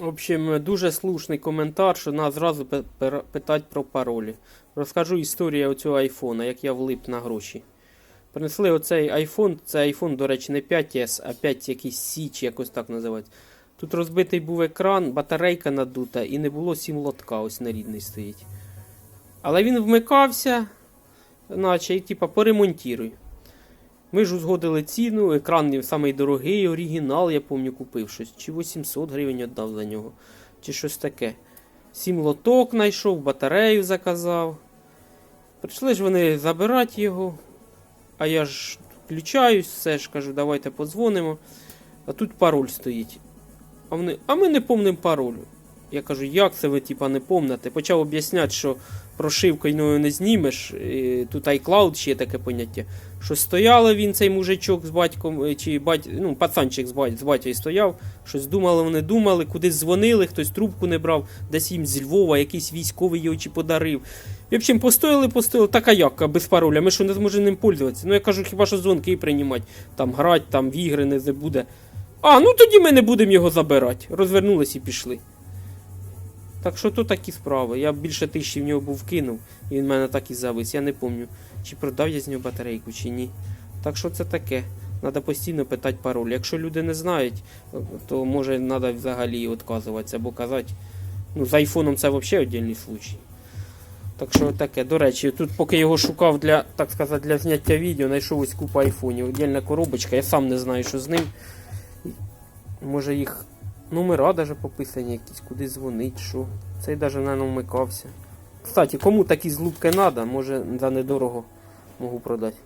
В общем, дуже слушний коментар, що нас зразу пи- пер- питать про паролі. Розкажу історію оцього айфона, як я влип на гроші. Принесли оцей айфон, це айфон, до речі, не 5S, а 5 якийсь чи якось так називається. Тут розбитий був екран, батарейка надута і не було сім лотка, ось нерідний стоїть. Але він вмикався, наче типа поремонтіруй. Ми ж узгодили ціну, екран самий дорогий, оригінал, я пам'ятаю, купив щось. Чи 800 гривень віддав за нього, чи щось таке. Сім лоток знайшов, батарею заказав. Прийшли ж вони забирати його. А я ж включаюсь, все ж кажу, давайте подзвонимо. А тут пароль стоїть. А вони, а ми не помнимо паролю. Я кажу, як це ви типа не помните? Почав об'ясняти, що прошивкою не знімеш. і Тут iCloud ще є таке поняття. Що стояли він, цей мужичок з батьком, е, чи бать, ну, пацанчик з, бать, з батьком стояв. Щось думали, вони думали, кудись дзвонили, хтось трубку не брав, десь їм з Львова, якийсь військовий його чи подарив. В общем, постояли, постояли, так а як, без пароля, ми що не зможемо ним пользуватися. Ну я кажу, хіба що дзвонки приймати, там грати, там в ігри не буде. А, ну тоді ми не будемо його забирати. Розвернулись і пішли. Так що то такі справи. Я більше тисячі в нього був кинув, і він в мене так і завис. Я не пам'ятаю, чи продав я з нього батарейку, чи ні. Так що це таке. Треба постійно питати пароль. Якщо люди не знають, то може треба взагалі відказуватися або казати. Ну, з айфоном це взагалі віддільний случай. Так що таке. До речі, тут поки його шукав для, так сказати, для зняття відео, знайшов ось купа айфонів. Віддільна коробочка, я сам не знаю, що з ним. Може їх номера даже пописані якісь, куди дзвонить, що. Цей даже не вмикався. Кстати, кому такі злупки треба, може за недорого можу продати.